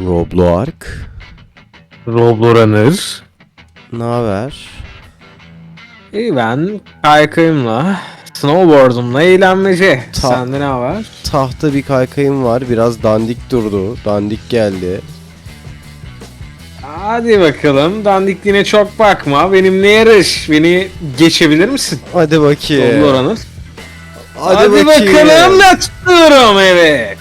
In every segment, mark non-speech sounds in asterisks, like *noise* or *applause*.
Robloark. Robloranır. Ne haber? İyi ben kaykayımla, snowboardumla eğlenmece. Ta- Sende ne var? Tahta bir kaykayım var. Biraz dandik durdu. Dandik geldi. Hadi bakalım. Dandikliğine çok bakma. Benimle yarış. Beni geçebilir misin? Hadi bakayım. Robloranır. Hadi, Hadi, bakayım. bakalım ne tutuyorum evet.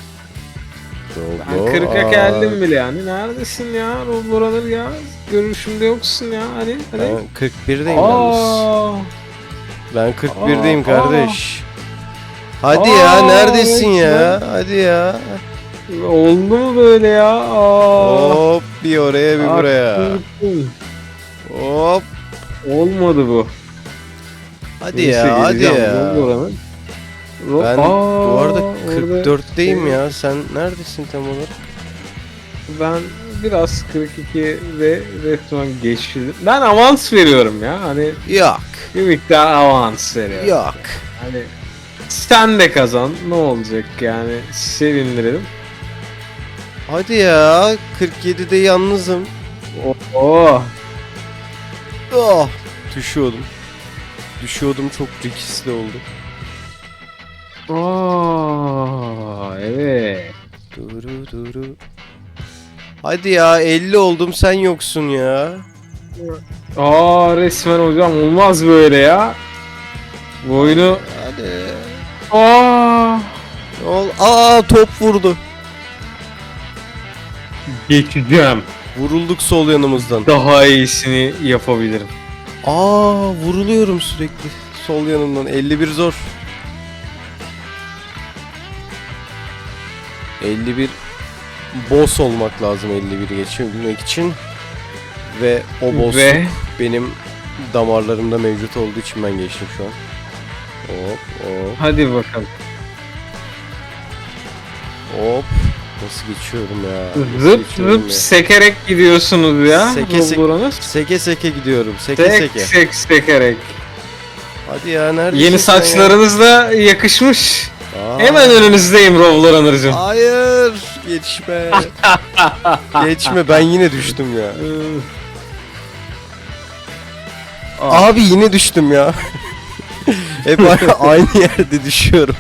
Ben Robloark. 40'a geldim bile yani. Neredesin ya Robloranır ya? Görüşümde yoksun ya. Hadi hadi. Ben 41'deyim yalnız. Aa, Ben 41'deyim Aa, kardeş. Hadi Aa, ya neredesin evet ya? Hadi ya. oldu mu böyle ya? Aa. Hop bir oraya bir buraya. Hop. Olmadı bu. Hadi Neyse, ya hadi geleceğim. ya. Roran'ın. Ro- Ben Aa, bu arada orada 44'teyim ya. Sen neredesin tam olarak? Ben biraz 42 ve resmen geçtim. Ben avans veriyorum ya. Hani Yok. bir miktar avans veriyorum. Yok. Hani sen de kazan. Ne olacak yani? Sevindirelim. Hadi ya. 47'de yalnızım. Oh. Oh. Düşüyordum. Düşüyordum çok riskli oldu. Aa, evet. Duru duru. Hadi ya 50 oldum sen yoksun ya. Aa resmen hocam olmaz böyle ya. Bu oyunu Hadi. Aa ol? Aa top vurdu. geçeceğim. Vurulduk sol yanımızdan. Daha iyisini yapabilirim. Aa vuruluyorum sürekli. Sol yanımdan 51 zor. 51 boss olmak lazım 51'i geçebilmek için. Ve o boss Ve benim damarlarımda mevcut olduğu için ben geçtim şu an. Hop hop hadi bakalım. hop. Nasıl geçiyorum ya? Nasıl Zıp geçiyorum zıp ya? sekerek gidiyorsunuz ya. Seke seke. Seke seke gidiyorum. Seke Sek seke. sek sekerek. Hadi ya neredesin Yeni sen ya? yakışmış. Aa. Hemen önünüzdeyim Robloranır'cım. Hayır geçme. *laughs* geçme ben yine düştüm ya. Aa. Abi yine düştüm ya. *laughs* Hep aynı yerde düşüyorum.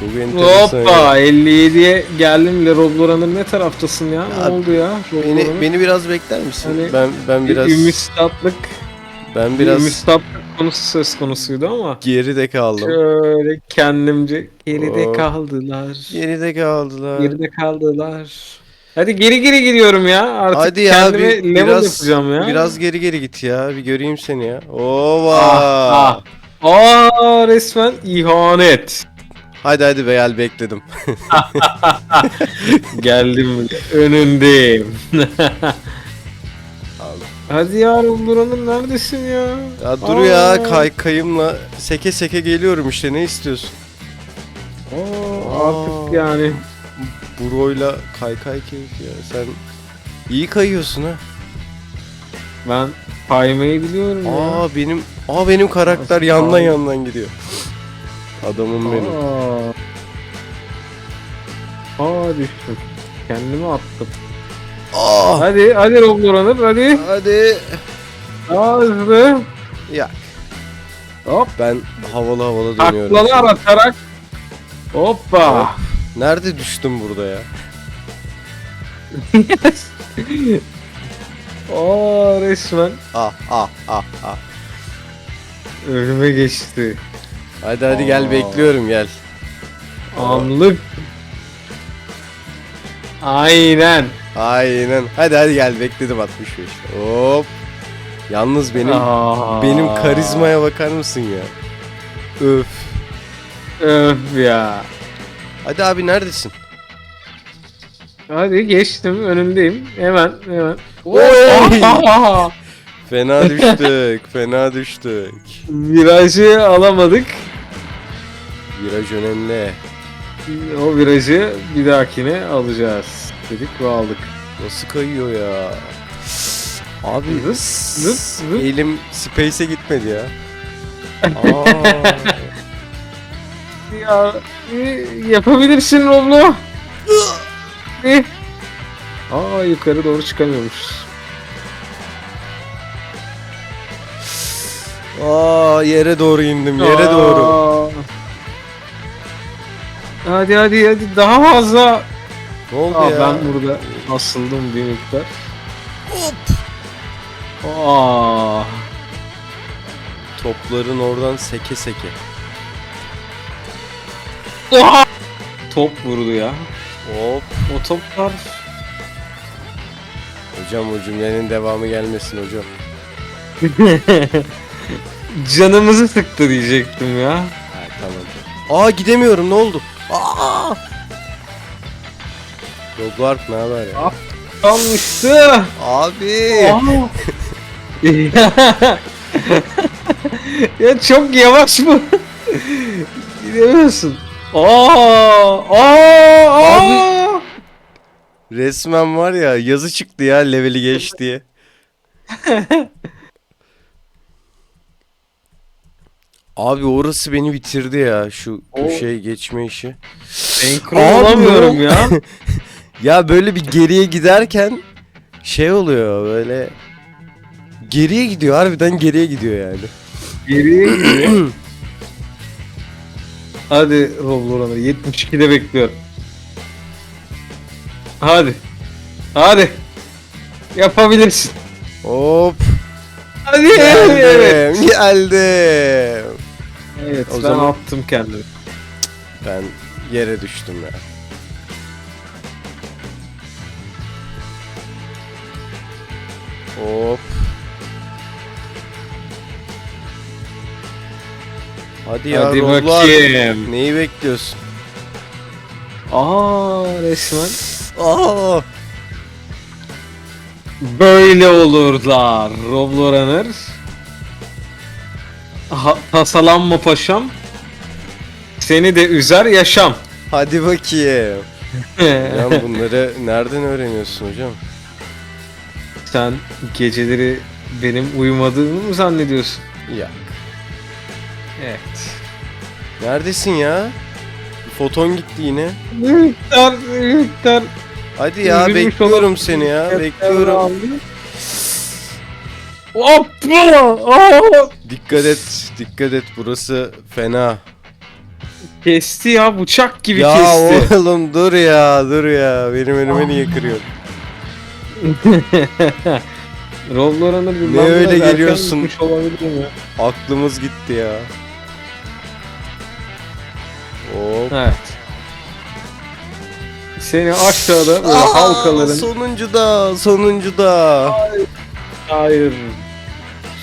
Çok enteresan. Hoppa 57'ye geldim bile Robloranır ne taraftasın ya? Ne Ya, oldu ya? Beni beni biraz bekler misin? Hani ben ben biraz bir ümistatlık, ben biraz ümistatlık konusu söz konusuydu ama geride kaldım. şöyle kendimce geride Oo. kaldılar. Geride kaldılar. Geride kaldılar. Hadi geri geri gidiyorum ya. Artık Hadi ya kendime bir, level biraz yapacağım ya. biraz geri geri git ya. Bir göreyim seni ya. Ova. Ah, ah. Aa resmen ihanet. Hadi hadi Beyal bekledim. *laughs* Geldim önündeyim. *laughs* Hadi ya Robloranır neredesin ya? Ya dur ya kay kayımla seke seke geliyorum işte ne istiyorsun? Aa, Aa. artık yani. Bro'yla kaykay keyfi ya. Sen iyi kayıyorsun ha. Ben kaymayı biliyorum ya. Aa benim aa benim karakter Nasıl yandan kay- yandan gidiyor. Adamım benim. Aa. Aa düştüm. Kendimi attım. Aa Hadi hadi Robloranır hadi. hadi. Daha hızlı. Ya Hop. ben havalı havalı dönüyorum. Taklalar şimdi. atarak. Hoppa. Nerede düştüm burada ya? *laughs* Aa resmen Ah ah ah ah. önüme geçti. Hadi hadi gel Aa. bekliyorum gel. Anlık. Aynen. Aynen. Hadi hadi gel bekledim 65. Hop. Yalnız benim Aa. benim karizmaya bakar mısın ya? Öf. Öf ya. Hadi abi neredesin? Hadi geçtim önündeyim. Hemen hemen. Oy! *laughs* Fena düştük, fena düştük. Virajı alamadık. Viraj önemli. O virajı bir dahakine alacağız. Dedik ve aldık. Nasıl kayıyor ya? Abi Zıp, zıp, zıp. elim space'e gitmedi ya. *laughs* Aa, Ya e, yapabilirsin Roblo. E. Aa yukarı doğru çıkamıyormuşuz. Aa yere doğru indim yere Aa. doğru. Hadi hadi hadi daha fazla. Ne oldu Aa, ya? ben burada asıldım bir miktar. Aa. Topların oradan seke seke. Oha! Top vurdu ya. Hop. O toplar Hocam o cümlenin devamı gelmesin hocam. *laughs* canımızı sıktı diyecektim ya. Ha tamam. Aa gidemiyorum ne oldu? Aa! Roblark ne haber ya? Abi. *laughs* Ya çok yavaş bu. *laughs* Gidemiyorsun. Aa, aa, aa. Resmen var ya yazı çıktı ya leveli geç diye. *laughs* Abi orası beni bitirdi ya şu şey geçme işi. Senkron olamıyorum ya. Ya böyle bir geriye giderken şey oluyor böyle geriye gidiyor harbiden geriye gidiyor yani. Geriye gidiyor. Hadi Robloran'ı 72'de bekliyorum. Hadi. Hadi. Yapabilirsin. Hop Hadi. geldim Evet. geldim. Evet O ben zaman- attım kendimi. Ben yere düştüm ya. Hop. Hadi ya Hadi bakayım. Neyi bekliyorsun? Aa resmen. Aa! Böyle olurlar Robloranır. Tasalanma paşam. Seni de üzer yaşam. Hadi bakayım. *laughs* Ya bunları nereden öğreniyorsun hocam? Sen geceleri benim uyumadığımı mı zannediyorsun? Ya. Evet. Neredesin ya? Foton gitti yine. Miktar, miktar. Hadi ya Üzülmüş bekliyorum olan- seni ya. Bekliyorum. Hoppa! Aa! Dikkat et. Dikkat et. Burası fena. Kesti ya bıçak gibi ya kesti. oğlum dur ya. Dur ya. Benim önüme niye kırıyorsun? *laughs* Robloran'ı bir Ne öyle biraz erken geliyorsun? gitmiş olabilirim ya. Aklımız gitti ya. Hop. Evet. Seni aşağıda böyle Aa, halkaların... Sonuncu da. Sonuncu da. Hayır.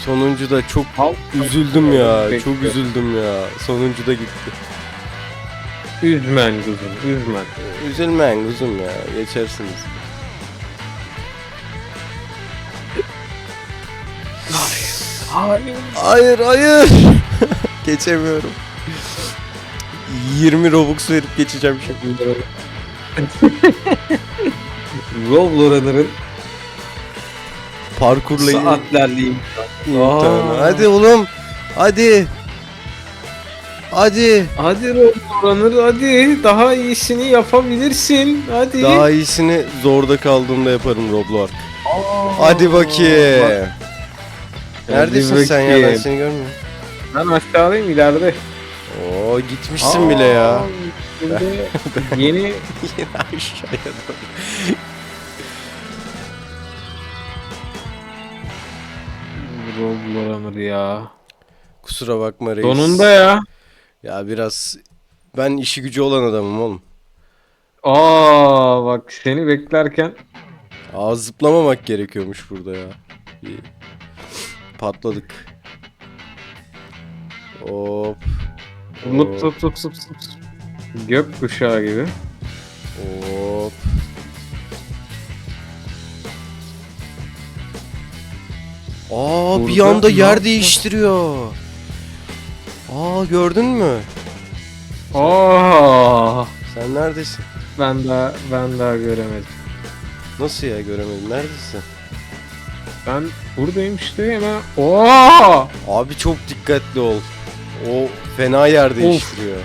Sonuncu da çok Halk üzüldüm ya. Bekle. Çok üzüldüm ya. Sonuncu da gitti. Üzmen kızım, üzmen. Üzülmeyin kuzum ya. Geçersiniz. Hayır. Hayır hayır. *laughs* Geçemiyorum. 20 Robux verip geçeceğim şimdi. *laughs* Robloran'ın Parkurla saatlerliyim. Hadi oğlum. Hadi. Hadi. Hadi Robloran'ır hadi. Daha iyisini yapabilirsin. Hadi. Daha iyisini zorda kaldığımda yaparım Roblox. Hadi bakayım. Hadi Neredesin sen ya ben seni görmüyorum. Ben aşağıdayım ileride. Oo gitmişsin bile ya. Aa, şimdi *laughs* yeni Yine aşağıya doğru. Robloran'ır ya. Kusura bakma reis. Sonunda ya. Ya biraz ben işi gücü olan adamım oğlum. Aa bak seni beklerken Aa zıplamamak gerekiyormuş burada ya. İyi. Patladık. Hop. Lup lup lup lup lup. Gök kuşağı gibi. Hop. Aa bir Burada anda ne yer yaptı? değiştiriyor. Aa gördün mü? Aa Sen neredesin? ben daha ben daha göremedim. Nasıl ya göremedim. Neredesin? Ben buradayım işte hemen. Oo! Abi çok dikkatli ol. O fena yer değiştiriyor.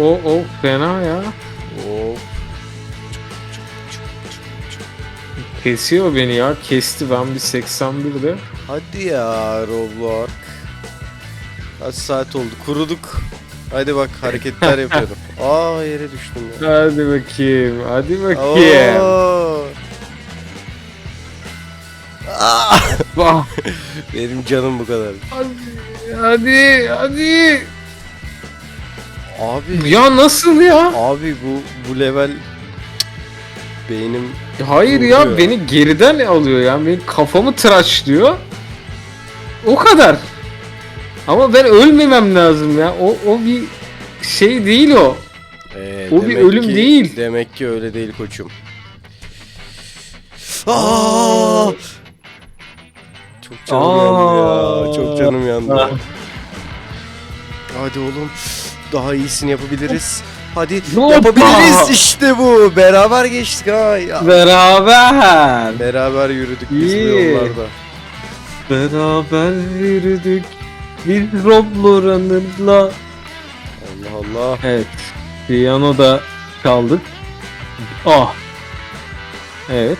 o o fena ya. Hop. Kesiyor beni ya. Kesti ben bir 81'de. Hadi ya Roblox. Kaç saat oldu? Kuruduk. Hadi bak *laughs* hareketler yapıyorum. Aa yere düştüm ya. Hadi bakayım. Hadi bakayım. Oo. Aa, Vah. *laughs* benim canım bu kadar. Hadi. Hadi. Hadi. Abi Ya nasıl ya? abi bu bu level beynim Hayır Vuruyor. ya beni geriden alıyor ya. Benim kafamı tıraşlıyor. O kadar. Ama ben ölmemem lazım ya. O o bir şey değil o. Ee, O bir ölüm ki- değil. Demek ki öyle değil koçum. Aa! Canım yandı ya. Çok canım yandı. Ah. Hadi oğlum. Daha iyisini yapabiliriz. Hadi Hoppa! yapabiliriz. İşte bu. Beraber geçtik ha. Ya. Beraber. Beraber yürüdük biz bu İyi. yollarda. Beraber yürüdük. Biz Robloranır'la. Allah Allah. Evet. Piyanoda çaldık. Ah. Evet.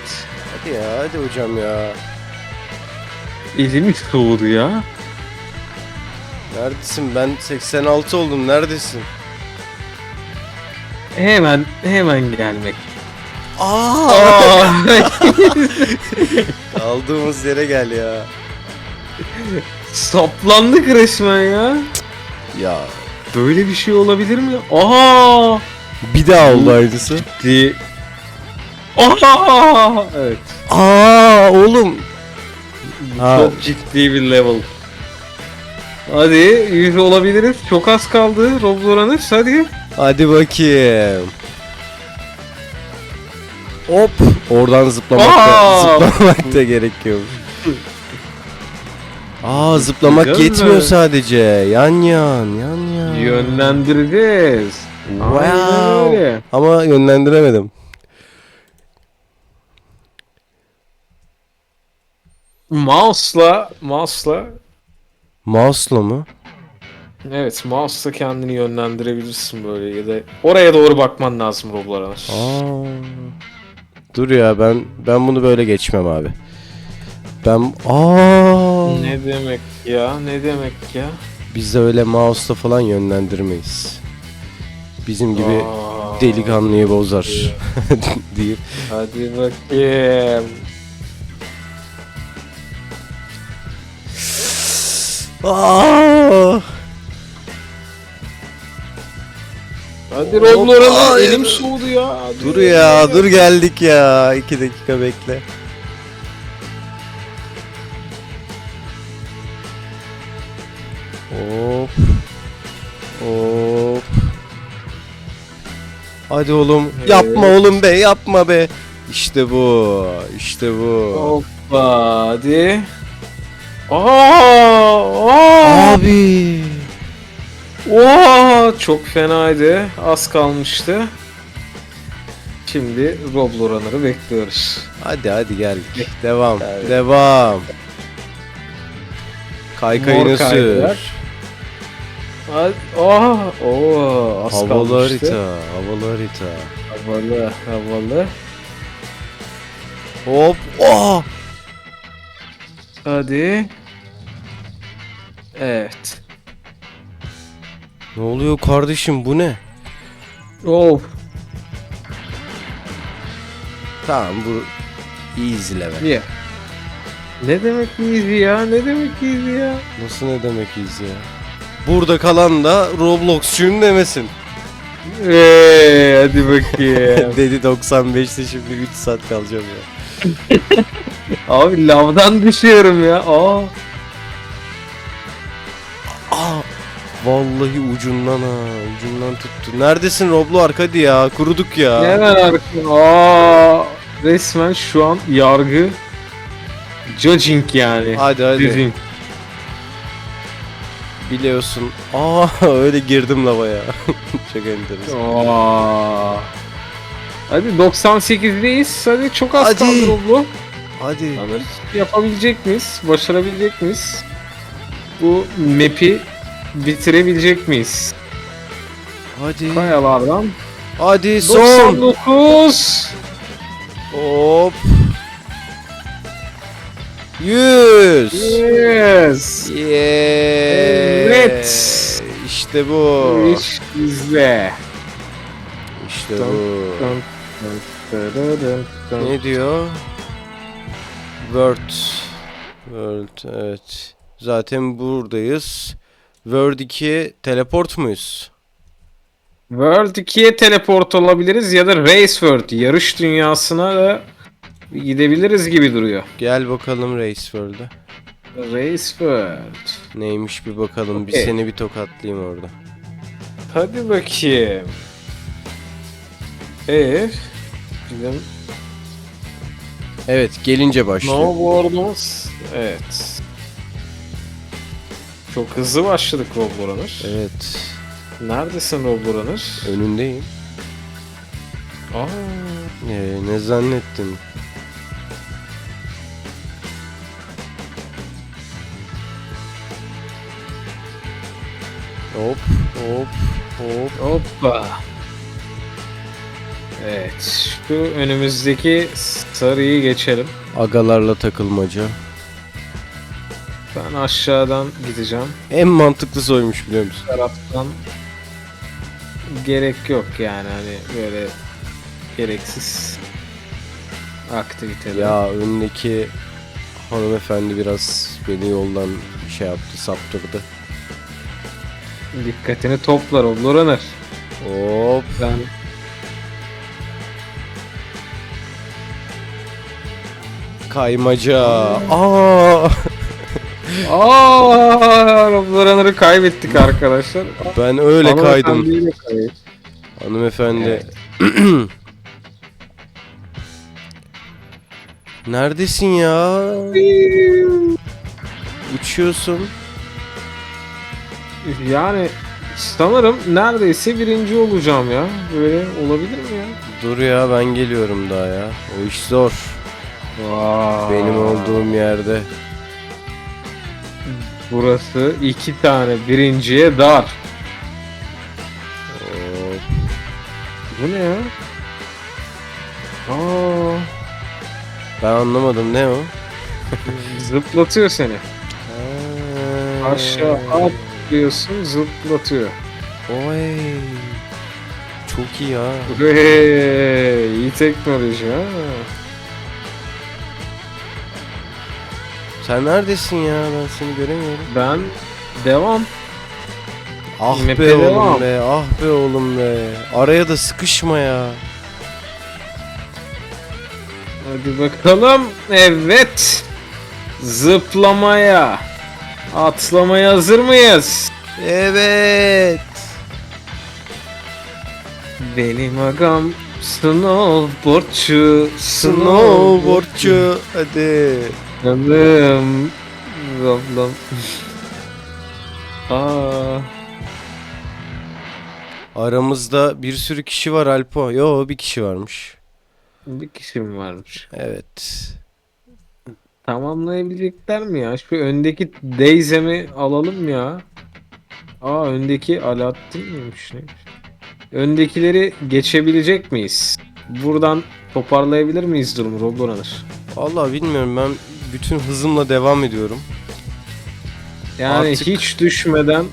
Hadi ya hadi hocam ya. Elimi soğudu ya. Neredesin? Ben 86 oldum. Neredesin? Hemen hemen gelmek. Aa! Aa. *laughs* Aldığımız yere gel ya. Saplandık resmen ya. Ya. Böyle bir şey olabilir mi? Aha! Bir daha oldu aynısı. Di. Aha! Evet. Aa oğlum. Ha. Çok ciddi bir level. Hadi 100 olabiliriz. Çok az kaldı. Robloranır hadi. Hadi bakayım. Hop. Oradan zıplamak da, Aa! zıplamak da gerekiyor. Aa zıplamak Güzel yetmiyor mi? sadece. Yan yan yan yan. Yönlendireceğiz. Aynen Wow. öyle. Ama yönlendiremedim. Mouse'la mouse'la Mouse'la mı? evet mouse'la kendini yönlendirebilirsin böyle ya da oraya doğru bakman lazım. Aa. Dur ya ben ben bunu böyle geçmem abi. Ben aa Ne demek ya? Ne demek ya? biz de öyle mouse'la falan yönlendirmeyiz. Bizim gibi Aa, delikanlıyı bozar *laughs* deyip Hadi bakayım. Aa! Hadi Robloranır Hayır. elim soğudu ya. Dur ya dur geldik ya. iki dakika bekle. Hop. Hop. Hadi oğlum. Evet. Yapma oğlum be yapma be. İşte bu. İşte bu. Hoppa hadi. Aa, aa, Abi. Oha, çok fenaydı. Az kalmıştı. Şimdi Robloranır'ı bekliyoruz. Hadi hadi geldik. Devam. Evet. Devam. Kaykayını sür. Aa, oo, az Havalı kalmıştı. harita. Havalı harita. Havalı, havalı. Hop. Oh. Hadi. Evet. Ne oluyor kardeşim bu ne? Of. Tamam bu easy level. Niye? Ne demek easy ya? Ne demek easy ya? Nasıl ne demek easy ya? Burada kalan da Roblox'cuyum demesin. Eee hadi bakayım. *laughs* Dedi 95'te şimdi 3 saat kalacağım ya. *laughs* Abi lavdan düşüyorum ya. Aa. Aa, vallahi ucundan ha, ucundan tuttu. Neredesin Roblo hadi ya, kuruduk ya. Hemen arkaya. Aa. Resmen şu an yargı judging yani. Hadi hadi. Judging. Biliyorsun. Aa *laughs* öyle girdim lavaya. Çok *laughs* enteresan. Aa. Hadi 98'deyiz. Hadi çok az kaldı Roblo. Hadi. Bakalım yapabilecek miyiz? Başarabilecek miyiz? Bu map'i bitirebilecek miyiz? Hadi. Kayalardan. Hadi son. 99. Hop. 100. Yes. Yeah. Evet. İşte bu. İşte Dun, bu. Ne diyor? Word. World evet. Zaten buradayız. Word 2 teleport muyuz? World 2'ye teleport olabiliriz ya da Race World yarış dünyasına da gidebiliriz gibi duruyor. Gel bakalım Race World'a. Race World. Neymiş bir bakalım. Bir Okey. seni bir tokatlayayım orada. Hadi bakayım. Eee bizim Evet gelince başlıyor. snowboard'umuz evet. Çok hızlı başladık Roadrunner. Evet. Neredesin Roadrunner? Önündeyim. Aa, Ee, ne zannettin? Hop hop hop. hoppa. Evet, şu önümüzdeki sarıyı geçelim. Agalarla takılmaca. Ben aşağıdan gideceğim. En mantıklı soymuş biliyor musun? taraftan gerek yok yani hani böyle gereksiz aktiviteler. Ya öndeki hanımefendi biraz beni yoldan şey yaptı, saptırdı. Dikkatini toplar o. Hop. Ben Kaymaca. Aa! Aa, Runner'ı kaybettik arkadaşlar. Ben öyle kaydım. Hanımefendi. *clears throat* Neredesin ya? Uçuyorsun. Yani sanırım neredeyse birinci olacağım ya. Böyle olabilir mi ya? Dur ya ben geliyorum daha ya. O iş zor. Vay. Benim olduğum yerde. Burası iki tane birinciye dar. Bu ne ya? Aa, Ben anlamadım ne o? *laughs* zıplatıyor seni. Aşağı atlıyorsun zıplatıyor. Oy. Çok iyi ha. Hey, iyi teknoloji ha. Sen neredesin ya? Ben seni göremiyorum. Ben devam. Ah Map'e be oğlum devam. be. Ah be oğlum be. Araya da sıkışma ya. Hadi bakalım. Evet. Zıplamaya. Atlamaya hazır mıyız? Evet. Benim agam snowboardçu. Snowboardçu. Hadi. Canım. Ablam. Aa. Aramızda bir sürü kişi var Alpo. Yo bir kişi varmış. Bir kişi mi varmış? Evet. Tamamlayabilecekler mi ya? Şu öndeki Deyzem'i alalım ya. Aa öndeki Alaaddin miymiş neymiş? Öndekileri geçebilecek miyiz? Buradan toparlayabilir miyiz durumu Roadrunner? Vallahi bilmiyorum ben bütün hızımla devam ediyorum. Yani Artık- hiç düşmeden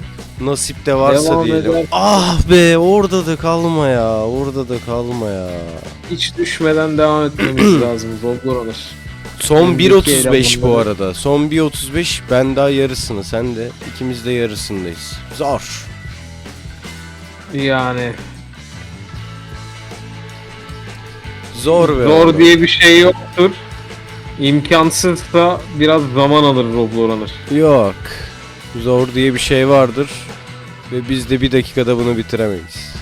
Nasip de varsa Devam diyelim. eder. Ah be orada da kalma ya. Orada da kalma ya. hiç düşmeden devam etmemiz *clears throat* lazım Roadrunner. Son Öndeki 1.35 bu arada. Son 1.35 ben daha yarısını sen de ikimiz de yarısındayız. Zor. Yani Zor be. zor oğlum. diye bir şey yoktur. İmkansızsa biraz zaman alır Roadrunner. Yok. Zor diye bir şey vardır. Ve biz de bir dakikada bunu bitiremeyiz.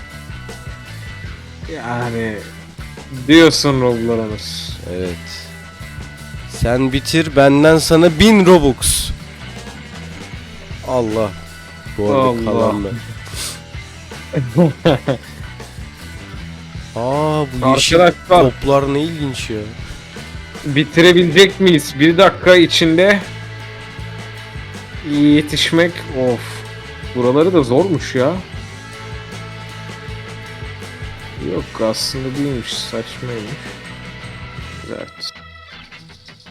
Yani diyorsun Roadrunner. Evet. Sen bitir benden sana 1000 Robux. Allah. Bu arada Allah. kalan ben. *laughs* Aa bu yeşil Arkadaşlar toplar ne ilginç ya. Bitirebilecek miyiz? Bir dakika içinde yetişmek of. Buraları da zormuş ya. Yok aslında değilmiş saçmaymış. Evet.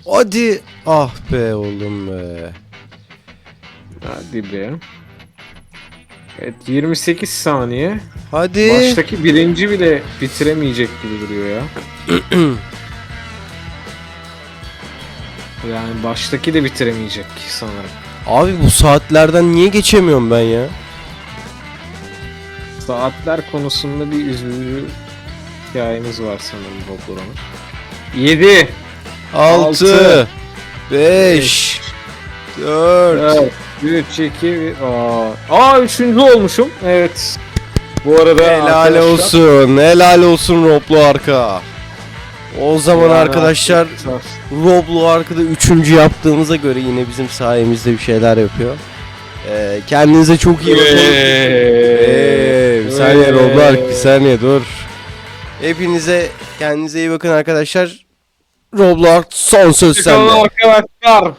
Hadi. Ah be oğlum be. Hadi be. Evet 28 saniye. Hadi. Baştaki birinci bile bitiremeyecek gibi duruyor ya. *clears throat* yani baştaki de bitiremeyecek sanırım. Abi bu saatlerden niye geçemiyorum ben ya? Saatler konusunda bir üzücü hikayemiz var sanırım Roblo'nun. 7 6 Altı, 5 4 Evet. 3, 2, aa. Aa üçüncü olmuşum. Evet. Bu arada Helal arkadaşlar- olsun. Helal olsun Roblo arka. O zaman Yani arkadaşlar Roblo arkada üçüncü yaptığımıza göre yine bizim sayemizde bir şeyler yapıyor. Ee, kendinize çok iyi bakın. Ee, bir saniye Roblo Ark, bir saniye dur. Hepinize kendinize iyi bakın arkadaşlar. Roblo Ark son söz sende. arkadaşlar.